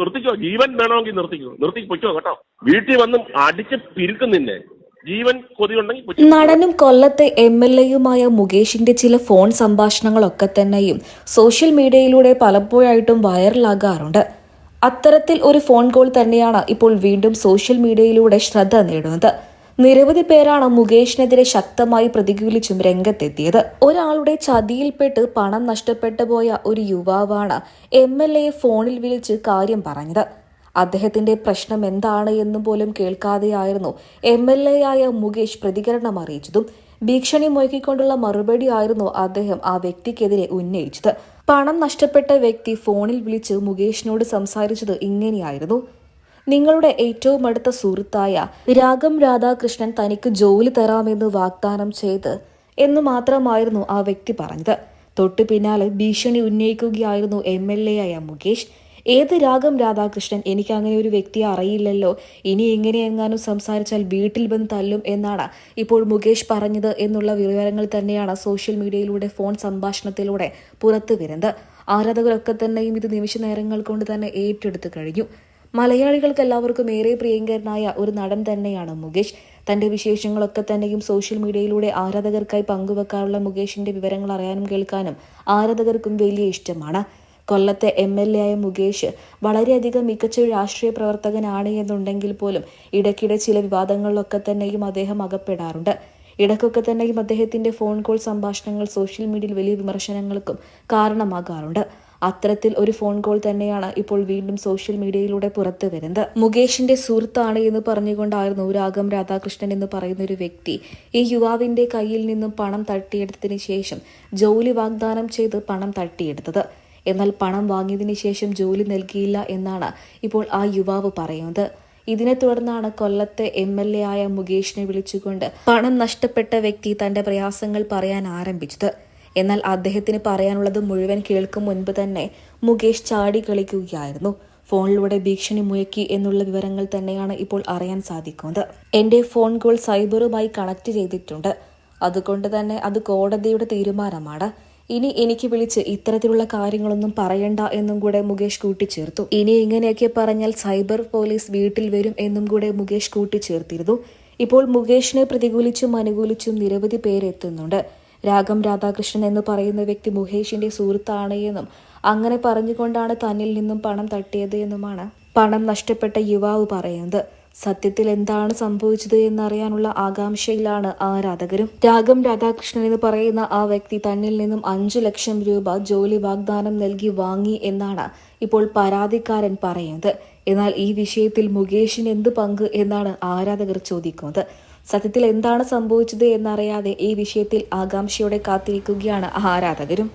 നിർത്തിക്കോ? ജീവൻ വേണമെങ്കിൽ നിർത്തിക്കോ. നിർത്തി പൊയ്ക്കോ കേട്ടോ. വീട്ടിൽ വന്ന് അടിച്ച് പിരുക്കും നിന്നെ. ജീവൻ. നടനും കൊല്ലത്തെ എം എൽ എയുമായ മുകേഷിന്റെ ചില ഫോൺ സംഭാഷണങ്ങളൊക്കെ തന്നെയും സോഷ്യൽ മീഡിയയിലൂടെ പലപ്പോഴായിട്ടും വൈറലാകാറുണ്ട്. അത്തരത്തിൽ ഒരു ഫോൺ കോൾ തന്നെയാണ് ഇപ്പോൾ വീണ്ടും സോഷ്യൽ മീഡിയയിലൂടെ ശ്രദ്ധ നേടുന്നത്. നിരവധി പേരാണ് മുകേഷിനെതിരെ ശക്തമായി പ്രതികൂലിച്ചും രംഗത്തെത്തിയത്. ഒരാളുടെ ചതിയിൽപ്പെട്ട് പണം നഷ്ടപ്പെട്ടു പോയ ഒരു യുവാവാണ് എം എൽ എയെ ഫോണിൽ വിളിച്ച് കാര്യം പറഞ്ഞത്. അദ്ദേഹത്തിന്റെ പ്രശ്നം എന്താണ് എന്നും പോലും കേൾക്കാതെയായിരുന്നു എം എൽ എ ആയ മുകേഷ് പ്രതികരണം അറിയിച്ചതും ഭീഷണി മുഴക്കിക്കൊണ്ടുള്ള മറുപടിയായിരുന്നു അദ്ദേഹം ആ വ്യക്തിക്കെതിരെ ഉന്നയിച്ചത്. പണം നഷ്ടപ്പെട്ട വ്യക്തി ഫോണിൽ വിളിച്ച് മുകേഷിനോട് സംസാരിച്ചത് ഇങ്ങനെയായിരുന്നു. നിങ്ങളുടെ ഏറ്റവും അടുത്ത സുഹൃത്തായ രാഗം രാധാകൃഷ്ണൻ തനിക്ക് ജോലി തരാമെന്ന് വാഗ്ദാനം ചെയ്ത് എന്ന് മാത്രമായിരുന്നു ആ വ്യക്തി പറഞ്ഞത്. തൊട്ടു പിന്നാലെ ഭീഷണി ഉന്നയിക്കുകയായിരുന്നു എം എൽ എ ആയ മുകേഷ്. ഏത് രാഗം രാധാകൃഷ്ണൻ എനിക്ക് അങ്ങനെ ഒരു വ്യക്തിയെ അറിയില്ലല്ലോ. ഇനി എങ്ങനെ എങ്ങാനും സംസാരിച്ചാൽ വീട്ടിൽ വന്ന് തല്ലും എന്നാണ് ഇപ്പോൾ മുകേഷ് പറഞ്ഞത് എന്നുള്ള വിവരങ്ങൾ തന്നെയാണ് സോഷ്യൽ മീഡിയയിലൂടെ ഫോൺ സംഭാഷണത്തിലൂടെ പുറത്തു വരുന്നത്. ആരാധകരൊക്കെ തന്നെയും ഇത് നിമിഷ നേരങ്ങൾ കൊണ്ട് തന്നെ ഏറ്റെടുത്തു കഴിഞ്ഞു. മലയാളികൾക്ക് എല്ലാവർക്കും ഏറെ പ്രിയങ്കരനായ ഒരു നടൻ തന്നെയാണ് മുകേഷ്. തന്റെ വിശേഷങ്ങളൊക്കെ തന്നെയും സോഷ്യൽ മീഡിയയിലൂടെ ആരാധകർക്കായി പങ്കുവെക്കാറുള്ള മുകേഷിന്റെ വിവരങ്ങൾ അറിയാനും കേൾക്കാനും ആരാധകർക്കും വലിയ ഇഷ്ടമാണ്. കൊല്ലത്തെ എം എൽ എ ആയ മുകേഷ് വളരെയധികം മികച്ച ഒരു രാഷ്ട്രീയ പ്രവർത്തകനാണ് എന്നുണ്ടെങ്കിൽ പോലും ഇടയ്ക്കിടെ ചില വിവാദങ്ങളിലൊക്കെ തന്നെയും അദ്ദേഹം അകപ്പെടാറുണ്ട്. ഇടയ്ക്കൊക്കെ തന്നെയും അദ്ദേഹത്തിന്റെ ഫോൺ കോൾ സംഭാഷണങ്ങൾ സോഷ്യൽ മീഡിയയിൽ വലിയ വിമർശനങ്ങൾക്കും കാരണമാകാറുണ്ട്. അത്തരത്തിൽ ഒരു ഫോൺ കോൾ തന്നെയാണ് ഇപ്പോൾ വീണ്ടും സോഷ്യൽ മീഡിയയിലൂടെ പുറത്തു വരുന്നത്. മുകേഷിന്റെ സുഹൃത്താണ് എന്ന് പറഞ്ഞുകൊണ്ടായിരുന്നു രാഗം രാധാകൃഷ്ണൻ എന്ന് പറയുന്ന ഒരു വ്യക്തി. ഈ യുവാവിന്റെ കയ്യിൽ നിന്നും പണം തട്ടിയെടുത്തതിന് ശേഷം ജോലി വാഗ്ദാനം ചെയ്ത് പണം തട്ടിയെടുത്തത്. എന്നാൽ പണം വാങ്ങിയതിനു ശേഷം ജോലി നൽകിയില്ല എന്നാണ് ഇപ്പോൾ ആ യുവാവ് പറയുന്നത്. ഇതിനെ തുടർന്നാണ് കൊല്ലത്തെ എം എൽ എ ആയ മുകേഷിനെ വിളിച്ചുകൊണ്ട് പണം നഷ്ടപ്പെട്ട വ്യക്തി തന്റെ പ്രയാസങ്ങൾ പറയാൻ ആരംഭിച്ചത്. എന്നാൽ അദ്ദേഹത്തിന് പറയാനുള്ളത് മുഴുവൻ കേൾക്കും മുൻപ് തന്നെ മുകേഷ് ചാടി കളിക്കുകയായിരുന്നു. ഫോണിലൂടെ ഭീഷണി മുയക്കി എന്നുള്ള വിവരങ്ങൾ തന്നെയാണ് ഇപ്പോൾ അറിയാൻ സാധിക്കുന്നത്. എന്റെ ഫോൺ കോൾ സൈബറുമായി കണക്ട് ചെയ്തിട്ടുണ്ട്. അതുകൊണ്ട് തന്നെ അത് കോടതിയുടെ തീരുമാനമാണ്. ഇനി എനിക്ക് വിളിച്ച് ഇത്തരത്തിലുള്ള കാര്യങ്ങളൊന്നും പറയണ്ട എന്നും കൂടെ മുകേഷ് കൂട്ടിച്ചേർത്തു. ഇനി ഇങ്ങനെയൊക്കെ പറഞ്ഞാൽ സൈബർ പോലീസ് വീട്ടിൽ വരും എന്നും കൂടെ മുകേഷ് കൂട്ടിച്ചേർത്തിരുന്നു. ഇപ്പോൾ മുകേഷിനെ പ്രതികൂലിച്ചും അനുകൂലിച്ചും നിരവധി പേരെത്തുന്നുണ്ട്. രാഗം രാധാകൃഷ്ണൻ എന്ന് പറയുന്ന വ്യക്തി മുകേഷിന്റെ സുഹൃത്താണ് എന്നും അങ്ങനെ പറഞ്ഞുകൊണ്ടാണ് തന്നിൽ നിന്നും പണം തട്ടിയത് എന്നുമാണ് പണം നഷ്ടപ്പെട്ട യുവാവ് പറയുന്നത്. സത്യത്തിൽ എന്താണ് സംഭവിച്ചത് എന്നറിയാനുള്ള ആകാംക്ഷയിലാണ് ആരാധകരും രാഗം രാധാകൃഷ്ണൻ എന്ന് പറയുന്ന ആ വ്യക്തി തന്നിൽ നിന്നും അഞ്ചു ലക്ഷം രൂപ ജോലി വാഗ്ദാനം നൽകി വാങ്ങി എന്നാണ് ഇപ്പോൾ പരാതിക്കാരൻ പറയുന്നത്. എന്നാൽ ഈ വിഷയത്തിൽ മുകേഷിന് എന്ത് പങ്ക് എന്നാണ് ആരാധകർ ചോദിക്കുന്നത്. സത്യത്തിൽ എന്താണ് സംഭവിച്ചത് എന്നറിയാതെ ഈ വിഷയത്തിൽ ആകാംക്ഷയോടെ കാത്തിരിക്കുകയാണ് ആരാധകരും.